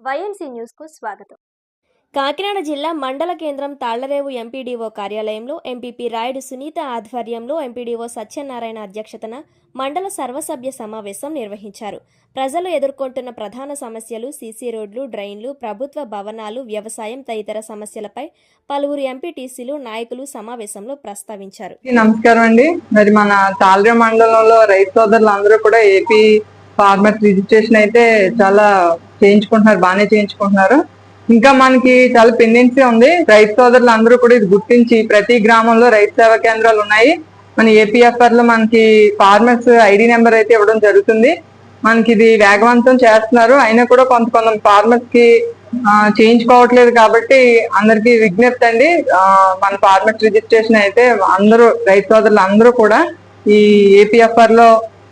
YNC న్యూస్కు స్వాగతం. కాకినాడ జిల్లా మండల కేంద్రం తాళ్ళరేవు ఎంపీడీఓ కార్యాలయంలో ఎంపీపీ రాయుడు సునీత ఆధ్వర్యంలో ఎంపీడీఓ సత్యనారాయణ అధ్యక్షతన మండల సర్వసభ్య సమావేశం నిర్వహించారు. ప్రజలు ఎదుర్కొంటున్న ప్రధాన సమస్యలు సీసీ రోడ్లు డ్రైన్లు ప్రభుత్వ భవనాలు వ్యవసాయం తదితర సమస్యలపై పలువురు ఎంపీటీసీలు నాయకులు సమావేశంలో ప్రస్తావించారు. నమస్కారం అండి. మరి మన తాళర మండలంలో రైతు సోదరులు అందరూ కూడా ఏపీ ఫార్మర్స్ రిజిస్ట్రేషన్ అయితే చాలా చేయించుకుంటున్నారు బాగానే చేయించుకుంటున్నారు. ఇంకా మనకి చాలా పెండెన్సీ ఉంది. రైతు సోదరులు అందరూ కూడా ఇది గుర్తించి ప్రతి గ్రామంలో రైతు సేవా కేంద్రాలు ఉన్నాయి. మన ఏపీఎఫ్ఆర్లో మనకి ఫార్మర్స్ ఐడి నెంబర్ అయితే ఇవ్వడం జరుగుతుంది. మనకి ఇది వేగవంతం చేస్తున్నారు. అయినా కూడా కొంత కొంత ఫార్మర్స్కి చేయించుకోవట్లేదు కాబట్టి అందరికి విజ్ఞప్తి అండి. మన ఫార్మర్స్ రిజిస్ట్రేషన్ అయితే అందరూ రైతు సోదరులు అందరూ కూడా ఈ ఏపీఎఫ్ఆర్లో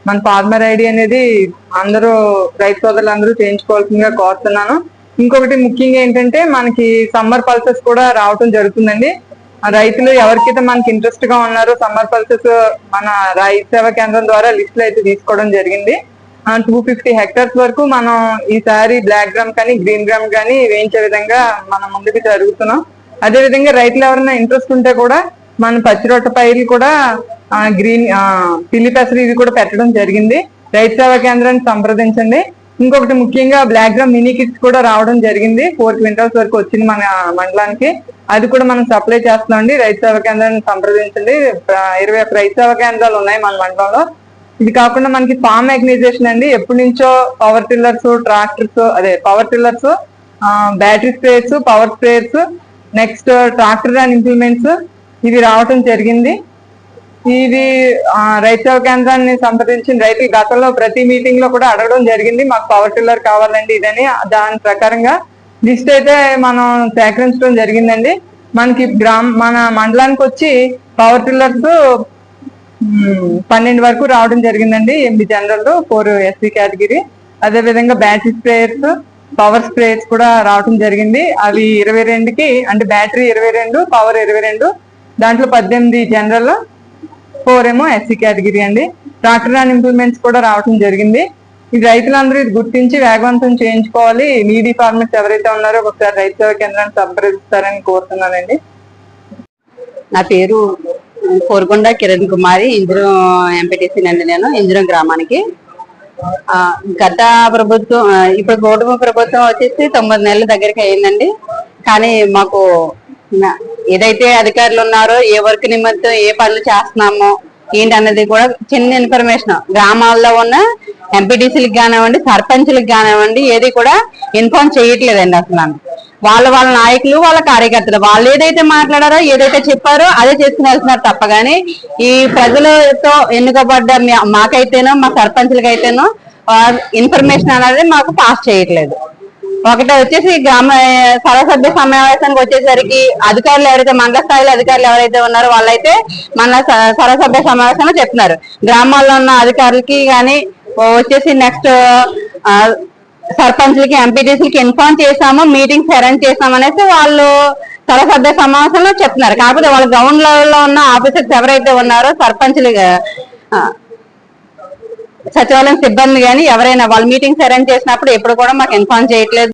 మన ఫార్మర్ ఐడి అనేది అందరూ రైతు సోదరులు అందరూ చేయించుకోవాల్సిందిగా కోరుతున్నాను. ఇంకొకటి ముఖ్యంగా ఏంటంటే మనకి సమ్మర్ పల్సెస్ కూడా రావటం జరుగుతుందండి. ఆ రైతులు ఎవరికైతే మనకి ఇంట్రెస్ట్గా ఉన్నారో సమ్మర్ పల్సెస్ మన రైతు సేవా కేంద్రం ద్వారా లిస్టులు అయితే తీసుకోవడం జరిగింది. టూ ఫిఫ్టీ హెక్టార్స్ వరకు మనం ఈసారి బ్లాక్ గ్రామ్ కానీ గ్రీన్ గ్రామ్ కానీ వేయించే విధంగా మనం ముందుకు జరుగుతున్నాం. అదే విధంగా రైతులు ఎవరైనా ఇంట్రెస్ట్ ఉంటే కూడా మన పచ్చిరొట్ట పైర్లు కూడా గ్రీన్ పిల్లి పెసరు ఇవి కూడా పెట్టడం జరిగింది. రైతు సేవా కేంద్రాన్ని సంప్రదించండి. ఇంకొకటి ముఖ్యంగా బ్లాక్ గ్రామ్ మినీ కిట్స్ కూడా రావడం జరిగింది. ఫోర్ క్వింటల్స్ వరకు వచ్చింది మన మండలానికి. అది కూడా మనం సప్లై చేస్తున్నాం అండి. రైతు సేవా కేంద్రాన్ని సంప్రదించండి. ఇరవై ఒక రైతు సేవా కేంద్రాలు ఉన్నాయి మన మండలంలో. ఇది కాకుండా మనకి ఫామ్ ఆర్గనైజేషన్ అండి. ఎప్పటి నుంచో పవర్ టిల్లర్స్ ట్రాక్టర్స్ అదే power tillers battery sprayers power sprayers next tractor and implements ఇవి రావటం జరిగింది. ఇది రైతు కేంద్రాన్ని సంప్రదించిన రైతు గతంలో ప్రతి మీటింగ్లో కూడా అడగడం జరిగింది. మాకు పవర్ టిల్లర్ కావాలండి ఇదని. దాని ప్రకారంగా లిస్ట్ అయితే మనం సేకరించడం జరిగిందండి. మనకి గ్రామ మన మండలానికి వచ్చి పవర్ టిల్లర్స్ పన్నెండు వరకు రావడం జరిగిందండి. ఎనిమిది జనరల్ ఫోర్ ఎస్సీ కేటగిరీ. అదే విధంగా బ్యాటరీ స్ప్రేయర్స్ పవర్ స్ప్రేయర్స్ కూడా రావడం జరిగింది. అవి ఇరవై రెండుకి అంటే బ్యాటరీ ఇరవై రెండు పవర్ ఇరవై రెండు దాంట్లో పద్దెనిమిది జనరల్ ఫోర్ ఏమో ఎస్సీ కేటగిరీ అండి. ట్రాక్టర్ అండ్ ఇంప్లిమెంట్స్ కూడా రావడం జరిగింది. ఇది రైతులందరూ ఇది గుర్తించి వేగవంతం చేయించుకోవాలి. నీడీ ఫార్మర్స్ ఎవరైతే ఉన్నారో ఒకసారి రైతు సేవా కేంద్రాన్ని సంప్రదిస్తారని కోరుతున్నానండి. నా పేరు కోరుకొండ కిరణ్ కుమారి ఇంజురం ఎంపీటీసీ నండి నేను ఇంజురం గ్రామానికి. గత ప్రభుత్వం ఇప్పుడు కూటమి ప్రభుత్వం వచ్చేసి తొమ్మిది నెలల దగ్గరికి అయిందండి. కానీ మాకు ఏదైతే అధికారులు ఉన్నారో ఏ వర్క్ నిమిత్తం ఏ పనులు చేస్తున్నామో ఏంటి అన్నది కూడా చిన్న ఇన్ఫర్మేషన్. గ్రామాల్లో ఉన్న ఎంపీటీసీలకు కానివ్వండి సర్పంచ్లకు కానివ్వండి ఏది కూడా ఇన్ఫార్మ్ చేయట్లేదండి అసలు వాళ్ళ వాళ్ళ నాయకులు వాళ్ళ కార్యకర్తలు వాళ్ళు ఏదైతే మాట్లాడారో ఏదైతే చెప్పారో అదే చేసుకుని వెళ్తున్నారు తప్ప గానీ ఈ ప్రజలతో ఎన్నుకబడ్డ మాకైతేనో మా సర్పంచ్లకైతేనో ఇన్ఫర్మేషన్ అనేది మాకు పాస్ చేయట్లేదు. ఒకటి వచ్చేసి గ్రామ సర్వసభ్య సమావేశానికి వచ్చేసరికి అధికారులు ఎవరైతే మండల స్థాయిలో అధికారులు ఎవరైతే ఉన్నారో వాళ్ళైతే మన స- సర్వసభ్య సమావేశంలో చెప్తున్నారు. గ్రామాల్లో ఉన్న అధికారులకి కానీ వచ్చేసి నెక్స్ట్ సర్పంచ్లకి ఎంపీటీసీలకి ఇన్ఫార్మ్ చేశాము మీటింగ్స్ అరేంజ్ చేశాము అనేసి వాళ్ళు సర్వసభ్య సమావేశంలో చెప్తున్నారు. కాకపోతే వాళ్ళ గ్రౌండ్ లెవెల్లో ఉన్న ఆఫీసర్స్ ఎవరైతే ఉన్నారో సర్పంచ్లు సచివాలయం సిబ్బంది కానీ ఎవరైనా వాళ్ళ మీటింగ్స్ అరేంజ్ చేసినప్పుడు ఎప్పుడు కూడా మాకు ఇన్ఫార్మ్ చేయట్లేదు.